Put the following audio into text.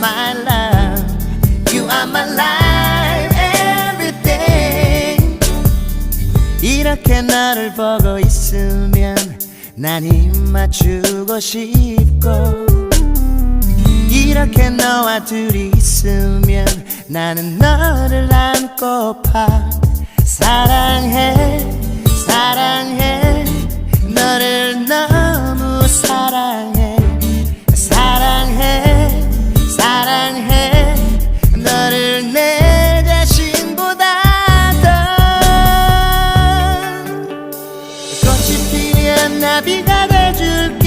my love. You are my life, everything. 이렇게 너를 보고 있으면 난 입맞추고 싶고. 이렇게 너와 둘이 있으면 나는 너를 안고파 사랑해 사랑해 너를 너 사랑해. 너를 내 자신보다 더 꽃이 피면 나비가 돼줄게